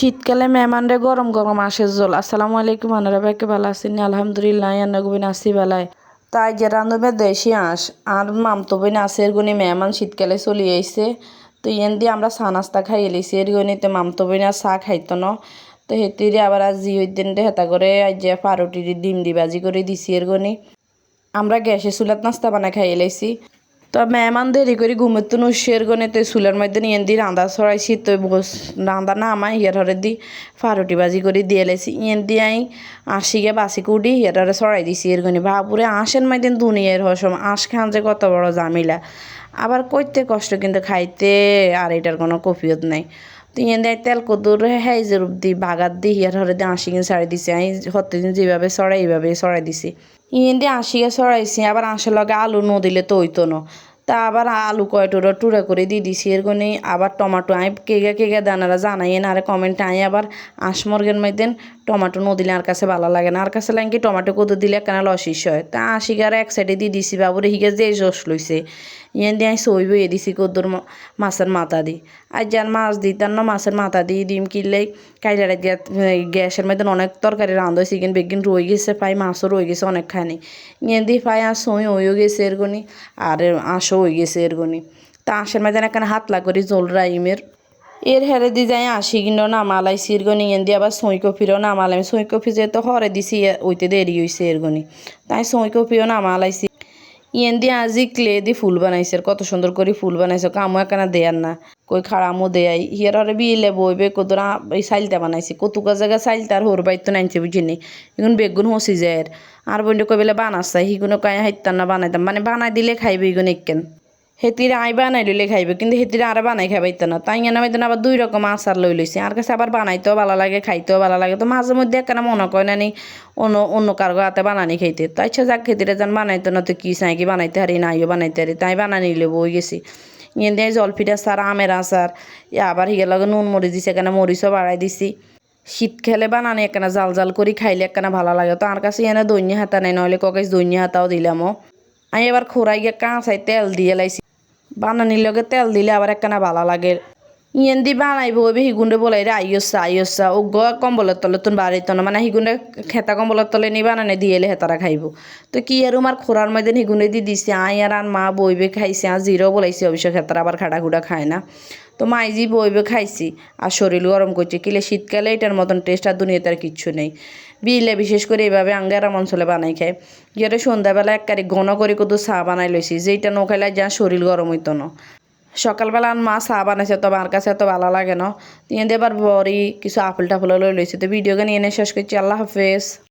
শীতকালে মেহমানরে গরম গরম আসে জল। আসসালামু আলাইকুম, আনারা ভাইকে ভালো আছেন? আলহামদুলিল্লাহ আন্না গুবিন আসি বালাই তাই যে রান্ধবে দেশি আঁশ আর মামতো বইন আসের গুনি মেহমান শীতকালে চলি আইছে। তো ইয়েন দিয়ে আমরা চা নাস্তা খাই এলিছি এর গনিতে মামতো বইন আর চা খাইতো ন। তো হেতিরে আবার আজ জি দিন হেতা করে আজ যে পারুটি ডিম দি বাজি করে দিছি, এর গনি আমরা গ্যাসে চুলাত নাস্তা বানাই খাই এলাইছি তো মেহমান দেরি করে ঘুমের তো নুসের গনে তো চুলের মধ্যে নিয়ে দি রাঁধা ছড়াইছি তো রান্দা না আমায় হরে দি ফারুটি বাজি করে দিয়ে লেছি। ইয়েন দিয়ে আই আশিকে বাসি কুটি হরে ছড়াই দিছি এর গনে বাপুরে আঁশের মাইদিন দুনিয়ার হসম, আঁশ খান যে কত বড় জামিলা আবার করতে কষ্ট কিন্তু খাইতে আর এটার কোনো কফিয়ত নাই। তো দেয় তেল কদুর হাইজের রূপ দি বাগাত দি হিয়ার হরে দিয়ে আশি কিন ছাড়াই দিছি। আমি যেভাবে ছড়াই এইভাবে ছড়াই দিছি। ইয়ে দিয়ে আশিকে ছড়াইছি, আবার আঁশের লগে আলু ন দিলে তো হইতো না। তা আবার আলু কয় টুরা করে দিয়ে দিছি। এর আবার টমাটো আমি কেগা কেগা দানারা জানাই না, আর কমেন্টে আমি আবার আঁশ মর্গের মাইদেন টমাটো ন দিলে আর কাছে ভালো লাগে না। আর কাছে লাগে টমাটো কত দিলে কেন লসিস হয়? তা আশিকার এক সাইডে দিয়ে দিছি, বাবুরে হিগে যে জস লইছে। ইয়ান দিয়ে আমি সই বইয়ে দিছি কদ্দুর মাছের মাথা দি। আর যান মাছ দিতাম না, মাছের মাথা দিয়ে ডিম কিনলেই কাইলারে গ্যাসের মধ্যে অনেক তরকারি রান্ধ হয়েছে কিন্তু বেগিন রয়ে গেছে, পাই মাছও রয়ে গেছে অনেকখানি। ইয়ান দিয়ে পাই আর সই হয়েও গেছে এরগনি আর আঁশও হয়ে গেছে এরগনি তা আঁশের মধ্যে এখানে হাত লাগরি জল রাইমের। এর হেরে দি যাই আশি কিনো নামালাই সিরগনি এন দিয়ে আবার সই কফিরও নামালাই সই কফি যেহেতু হরে দিছি ওইতে দেরি হয়েছে এরগনি। তাই সই কফিও নামালাইছি ইয়েন দিয়ে আজি ক্লে দি ফুল বানাইছে কত সুন্দর করে ফুল বানাইছে কামো একখানা দেয়ার না। কই খাড়ামো দেয়াই। হিয়ার হরে বিলে বইবে কতরা এই সাইলটা বানাইছে। কতুকা জায়গা সাইলটা আর হোর বাইতো নাইনছে বুঝিনি এখন বেগুন হসি যায় আর বন্ধু কই বেলে বানাচ্ছে হিগুনো কায় হাইতাম না বানাইতাম। মানে বানাই দিলে খাইবে ইগুন একেন হেতিরে আই বানাই লইলে খাইবে, কিন্তু হেতিরে আর বানাই খাইবাইতো না। তাই না বাইতো আবার দুই রকম আচার লই লইছে। আর কাছে আবার বানাইতেও ভালো লাগে, খাইতেও ভালো লাগে। তো মাঝে মধ্যে একখানা মনে করে না নি অন্য অন্য কারও হাতে বানানি খাইতে। তো আচ্ছা যাক খেতিরে যান বানাইতো না, তো কি চাই কি বানাইতে হারি নাইও বানাইতে হারি। তাই বানানি লেবো ওই গেছি। ইয়ে দিয়ে জলফিটা সার আমের আচার আবার হিগে লগে নুন মরিচ দিছে এখানে মরিচও বাড়াই দিছি। শীত খেলে বানানি একখানা জাল জাল করে, খাইলে একখানা ভালো লাগে। তো আর কাছে এনে দৈন্য হাতা নেই, নইলে ককাইস দৈন্য হাতাও দিলামও। আমি এবার খোরাই গিয়ে কাঁচাই তেল দিয়ে লাইছি। বানানির লগে তেল দিলে আবার একখানা ভালো লাগে। ইয়েন দি বানাইব ওইবে হিগুন্ডে বলাই রে, আইয়সা আইয়সা ও গ কম্বলের তলে তুন বাড়িত না মানে হিগুন্ডে খেতা কম্বলের তলে নি বানানে দিয়ে এলে হেতারা খাইব। তো কি আর আমার খোরার মধ্যে হিগুন্ডে দি দিছে, আই আর আর মা বইবে খাইছে, আর জিরো বলাইছে, অবশ্য খেতারা আবার খাড়া খুড়া খায় না। তো মাইজি বইবে খাইছি, আর শরীর গরম করছে কিলে শীতকালে এটার মতন টেস্ট আর দুনিয়াতে আর কিচ্ছু নেই। বিলে বিশেষ করে এইভাবে আঙ্গারাম অঞ্চলে বানাই খায়। যেটা সন্ধ্যাবেলা এক কারি ঘন করে কত চা বানাই লইছি যেটা নখাইলে যা শরীর গরম হইতো না। সকালবেলা মা চাহ বানাইছে, তো আমার কাছে এত ভালো লাগে না। তিন দেবার বড়ি, কিছু আপেল টাপেল লই লইছে তো ভিডিওকে নিয়ে শেষ করছি। আল্লাহ হাফেজ।